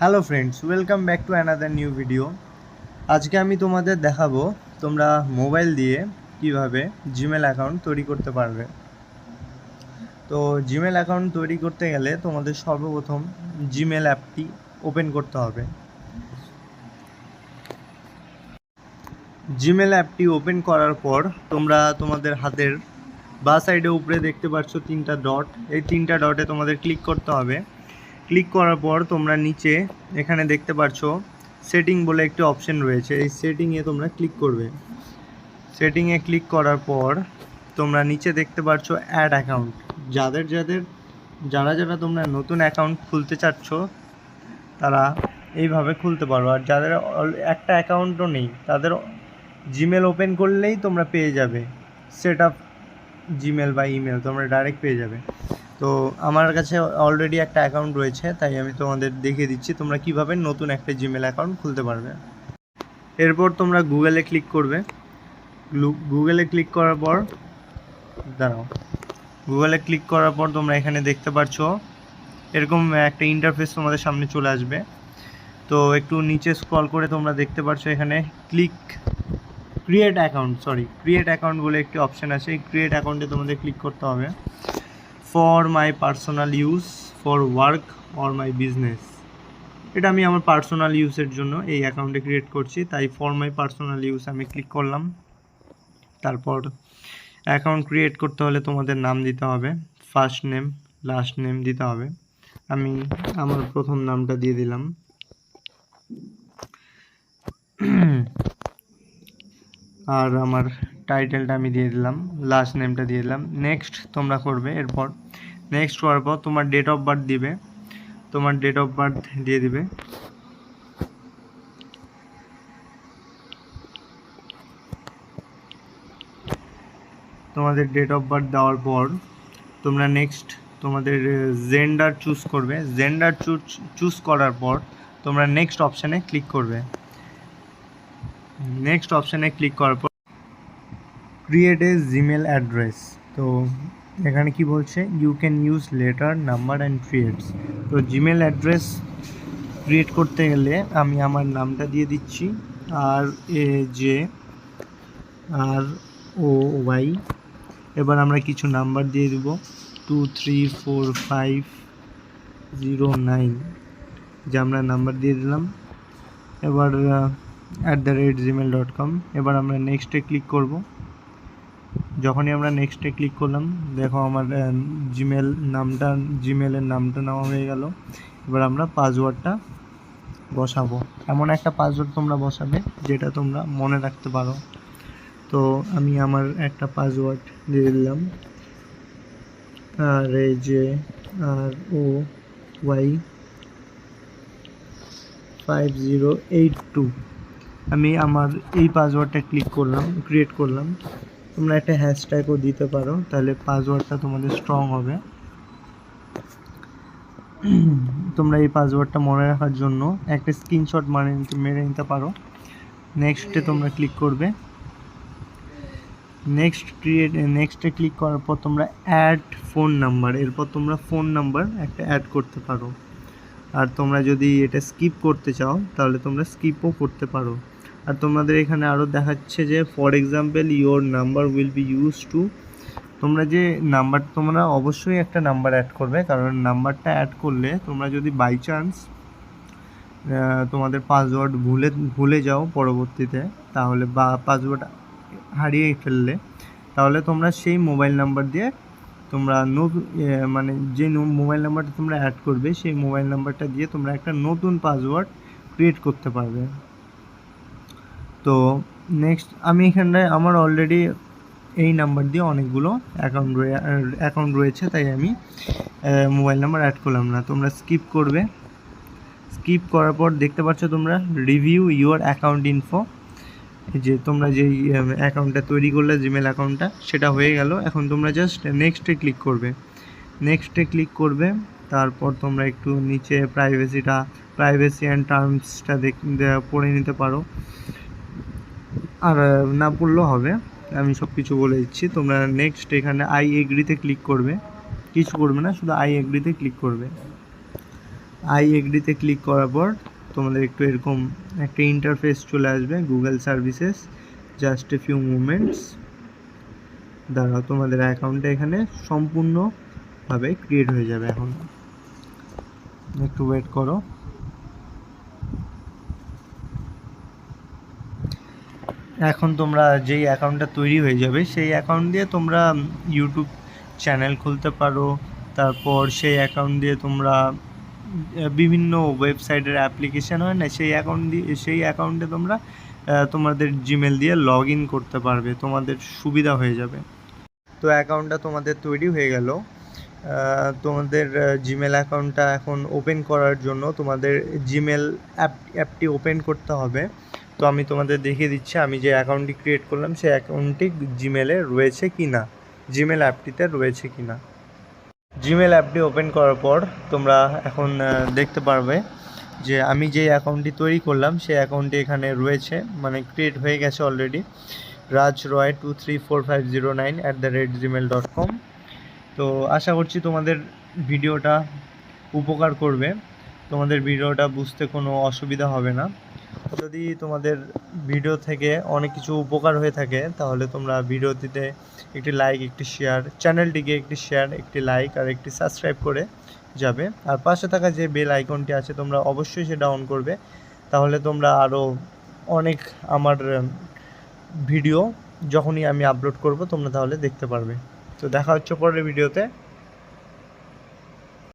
Hello friends welcome back to another new video আজকে আমি তোমাদের দেখাবো তোমরা মোবাইল দিয়ে কীভাবে জিমেল অ্যাকাউন্ট তৈরি করতে পারবে। তো জিমেল অ্যাকাউন্ট তৈরি করতে গেলে তোমাদের সর্বপ্রথম জিমেল অ্যাপটি ওপেন করতে হবে। জিমেল অ্যাপটি ওপেন করার পর তোমরা তোমাদের হাতের বা সাইডে উপরে দেখতে পাচ্ছ তিনটা ডট এই তিনটা ডটে তোমাদের ক্লিক করতে হবে। ক্লিক করার পর তোমরা নিচে এখানে দেখতে পাচ্ছ সেটিং বলে একটি অপশন রয়েছে। এই সেটিংয়ে তোমরা ক্লিক করবে। সেটিংয়ে ক্লিক করার পর তোমরা নিচে দেখতে পাচ্ছ অ্যাড অ্যাকাউন্ট যাদের যাদের, যারা যারা তোমরা নতুন অ্যাকাউন্ট খুলতে চাচ্ছ, তারা এইভাবে খুলতে পারো। আর যাদের একটা অ্যাকাউন্টও নেই, তাদের জিমেল ওপেন করলেই তোমরা পেয়ে যাবে। সেট আপ জিমেল বা ইমেল তোমরা ডাইরেক্ট পেয়ে যাবে। তো আমার কাছে অলরেডি একটা অ্যাকাউন্ট রয়েছে, তাই আমি তোমাদের দেখিয়ে দিচ্ছি তোমরা কীভাবে নতুন একটা জিমেল অ্যাকাউন্ট খুলতে পারবে। এরপর তোমরা গুগলে ক্লিক করবে। গুগলে ক্লিক করার পর, দাঁড়াও। গুগলে ক্লিক করার পর তোমরা এখানে দেখতে পাচ্ছ এরকম একটা ইন্টারফেস তোমাদের সামনে চলে আসবে। তো একটু নিচে স্ক্রল করে তোমরা দেখতে পাচ্ছ এখানে click create account sorry create account বলে একটি অপশান আছে, এই ক্রিয়েট অ্যাকাউন্টে তোমাদের ক্লিক করতে হবে। For my personal use for work or my business এটা আমি আমার পার্সোনাল ইউজের জন্য এই অ্যাকাউন্টে ক্রিয়েট করছি। তাই ফর মাই পার্সোনাল ইউজ আমি ক্লিক করলাম। তারপর অ্যাকাউন্ট ক্রিয়েট করতে হলে তোমাদের নাম দিতে হবে ফার্স্ট নেম লাস্ট নেম দিতে হবে। আমি আমার প্রথম নামটা দিয়ে দিলাম। আর আমার টাইটেলটা আমি দিয়ে দিলাম লাস্ট নেমটা দিয়ে দিলাম। নেক্সট তোমরা করবে এরপর। নেক্সট করার পর তোমার ডেট অফ বার্থ দিবে। তোমার ডেট অফ বার্থ দিয়ে দিবে। তোমাদের ডেট অফ বার্থ দেওয়ার পর তোমরা নেক্সট তোমাদের জেন্ডার চুজ করবে। জেন্ডার চুজ করার পর তোমরা নেক্সট অপশানে ক্লিক করবে। নেক্সট অপশানে ক্লিক করার পর ক্রিয়েট এ জিমেল অ্যাড্রেস তো এখানে কি বলছে? You can use letter number and creates তো জিমেল অ্যাড্রেস ক্রিয়েট করতে গেলে আমি আমার নামটা দিয়ে দিচ্ছি আর A J R O Y এবার আমরা কিছু নাম্বার দিয়ে দেবো। Two three four five zero nine যে আমরা নাম্বার দিয়ে দিলাম। এবার at the rate Gmail dot com এবার আমরা নেক্সটে ক্লিক করব। যখনই আমরা নেক্সটে ক্লিক করলাম, দেখো আমার জিমেল নামটা জিমেলের নামটা নেওয়া হয়ে গেল। এবার আমরা পাসওয়ার্ডটা বসাবো। এমন একটা পাসওয়ার্ড তোমরা বসাবে, যেটা তোমরা মনে রাখতে পারো। তো আমি আমার একটা পাসওয়ার্ড দিয়ে দিলাম। আর এই যে R O Y five zero eight two আমি আমার এই পাসওয়ার্ডটা ক্লিক করলাম ক্রিয়েট করলাম। তোমরা একটা হ্যাশট্যাগও দিতে পারো, তাহলে পাসওয়ার্ডটা তোমাদের স্ট্রং হবে। তোমরা এই পাসওয়ার্ডটা মনে রাখার জন্য একটা স্ক্রিনশট মানে মেরে নিতে পারো। নেক্সটে তোমরা ক্লিক করবে। নেক্সট ক্রিয়েট নেক্সটে ক্লিক করার পর তোমরা অ্যাড ফোন নাম্বার এরপর তোমরা ফোন নাম্বার একটা অ্যাড করতে পারো। আর তোমরা যদি এটা স্কিপ করতে চাও, তাহলে তোমরা স্কিপও করতে পারো। আর তোমাদের এখানে আরও দেখাচ্ছে যে for example your number will be use to তোমরা যে নাম্বার তোমরা অবশ্যই একটা নাম্বার অ্যাড করবে, কারণ নাম্বারটা অ্যাড করলে তোমরা যদি বাই চান্স তোমাদের পাসওয়ার্ড ভুলে ভুলে যাও পরবর্তীতে, তাহলে বা পাসওয়ার্ড হারিয়ে ফেললে, তাহলে তোমরা সেই মোবাইল নাম্বার দিয়ে তোমরা নতুন মানে যে মোবাইল নাম্বারটা তোমরা অ্যাড করবে, সেই মোবাইল নাম্বারটা দিয়ে তোমরা একটা নতুন পাসওয়ার্ড ক্রিয়েট করতে পারবে। তো নেক্সট আমি এখানটায় আমার অলরেডি এই নাম্বার দিয়ে অনেকগুলো অ্যাকাউন্ট অ্যাকাউন্ট রয়েছে, তাই আমি মোবাইল নাম্বার অ্যাড করলাম না। তোমরা স্কিপ করবে। স্কিপ করার পর দেখতে পাচ্ছ তোমরা রিভিউ ইউর অ্যাকাউন্ট ইনফো যে তোমরা যেই অ্যাকাউন্টটা তৈরি করলে জিমেল অ্যাকাউন্টটা সেটা হয়ে গেল। এখন তোমরা জাস্ট নেক্সটে ক্লিক করবে। নেক্সটে ক্লিক করবে, তারপর তোমরা একটু নিচে প্রাইভেসিটা প্রাইভেসি অ্যান্ড টার্মসটা দেখ পড়ে নিতে পারো। আর না পড়লেও হবে। আমি সব কিছু বলে দিচ্ছি। তোমরা নেক্সট এখানে আই এগ্রিতে ক্লিক করবে। কিছু করবে না, শুধু আই এগ্রিতে ক্লিক করবে। আই এগ্রিতে ক্লিক করার পর তোমাদের একটু এরকম একটা ইন্টারফেস চলে আসবে Google services just a few moments দাঁড়াও, তোমাদের অ্যাকাউন্টটা এখানে সম্পূর্ণভাবে ক্রিয়েট হয়ে যাবে এখন। একটু ওয়েট করো। এখন তোমরা যেই অ্যাকাউন্টটা তৈরি হয়ে যাবে, সেই অ্যাকাউন্ট দিয়ে তোমরা ইউটিউব চ্যানেল খুলতে পারো। তারপর সেই অ্যাকাউন্ট দিয়ে তোমরা বিভিন্ন ওয়েবসাইটের অ্যাপ্লিকেশন হয় না, সেই অ্যাকাউন্ট দিয়ে, সেই অ্যাকাউন্টে তোমরা তোমাদের জিমেল দিয়ে লগ ইন করতে পারবে। তোমাদের সুবিধা হয়ে যাবে। তো অ্যাকাউন্টটা তোমাদের তৈরি হয়ে গেল। তোমাদের জিমেল অ্যাকাউন্টটা এখন ওপেন করার জন্য তোমাদের জিমেল অ্যাপ অ্যাপটি ওপেন করতে হবে। তো আমি তোমাদের দেখিয়ে দিচ্ছি, আমি যে অ্যাকাউন্টটি ক্রিয়েট করলাম, সেই অ্যাকাউন্টটি জিমেলে রয়েছে কি না জিমেল অ্যাপটিতে রয়েছে কি না জিমেল অ্যাপটি ওপেন করার পর তোমরা এখন দেখতে পারবে যে আমি যে অ্যাকাউন্টটি তৈরি করলাম, সেই অ্যাকাউন্টটি এখানে রয়েছে মানে ক্রিয়েট হয়ে গেছে already Raj Roy two three four five zero nine at the rate Gmail dot com তো আশা করছি তোমাদের ভিডিওটা উপকার করবে। তোমাদের ভিডিওটা বুঝতে কোনো অসুবিধা হবে না। যদি তোমাদের ভিডিও থেকে অনেক কিছু উপকার হয়ে থাকে, তাহলে তোমরা ভিডিওটিতে একটি লাইক একটি শেয়ার চ্যানেলটিকে একটি শেয়ার একটি লাইক আর একটি সাবস্ক্রাইব করে যাবে। আর পাশে থাকা যে বেল আইকনটি আছে, তোমরা অবশ্যই সেটা অন করবে। তাহলে তোমরা আরও অনেক আমার ভিডিও যখনই আমি আপলোড করব, তোমরা তাহলে দেখতে পারবে। তো দেখা হচ্ছে পরের ভিডিওতে